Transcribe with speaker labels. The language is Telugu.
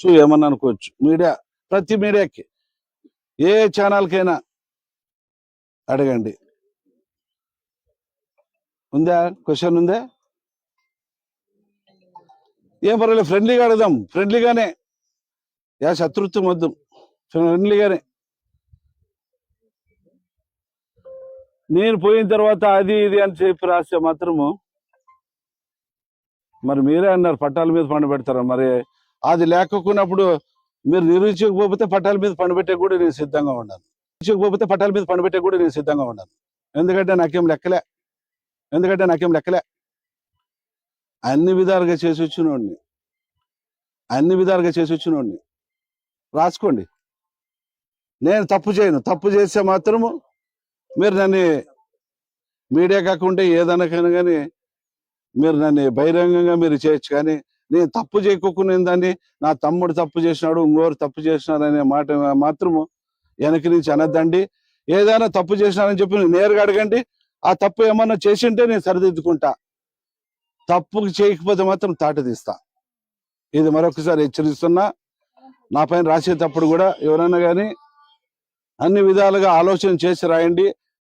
Speaker 1: చూ ఏమన్నా అనుకోవచ్చు. మీడియా ప్రతి మీడియాకి ఏ ఛానల్కైనా అడగండి. ఉందా? క్వశ్చన్ ఉందా? ఏం పర్వాలేదు ఫ్రెండ్లీగా అడుగుదాం. ఫ్రెండ్లీగానే. యా శత్రుత్వం వద్దు. ఫ్రెండ్లీగానే. నేను పోయిన తర్వాత అది ఇది అని చెప్పి రాస్తే మాత్రము మరి మీరే అన్నారు పట్టాల మీద పండు పెడతారు? మరి అది లేకపోయినప్పుడు మీరు నిరూపించకపోతే పట్టాల మీద పనిపెట్టే కూడా నేను సిద్ధంగా ఉన్నాను. నిరూపించకపోతే పట్టాల మీద పనిపెట్టే కూడా నేను సిద్ధంగా ఉన్నాను. ఎందుకంటే నాకేం లెక్కలే. ఎందుకంటే నాకేం లెక్కలే. అన్ని విధాలుగా చేసి వచ్చినోడిని. అన్ని విధాలుగా చేసి వచ్చినోడిని. రాసుకోండి. నేను తప్పు చేయను. తప్పు చేస్తే మాత్రము మీరు నన్ను మీడియా కాకుండా ఏదనకైనా కానీ మీరు నన్ను బహిరంగంగా మీరు చేయొచ్చు కానీ నేను తప్పు చేయకోకుండా దాన్ని నా తమ్ముడు తప్పు చేసినాడు ఇంకోరు తప్పు చేసినాడు అనే మాట మాత్రము వెనక నుంచి అనద్దండి. ఏదైనా తప్పు చేసినానని చెప్పి నేరుగా అడగండి. ఆ తప్పు ఏమన్నా చేసింటే నేను సరిదిద్దుకుంటా. తప్పు చేయకపోతే మాత్రం తాట తీస్తా. ఇది మరొకసారి హెచ్చరిస్తున్నా. నా పైన రాసేటప్పుడు కూడా ఎవరైనా కానీ అన్ని విధాలుగా ఆలోచన చేసి రాయండి.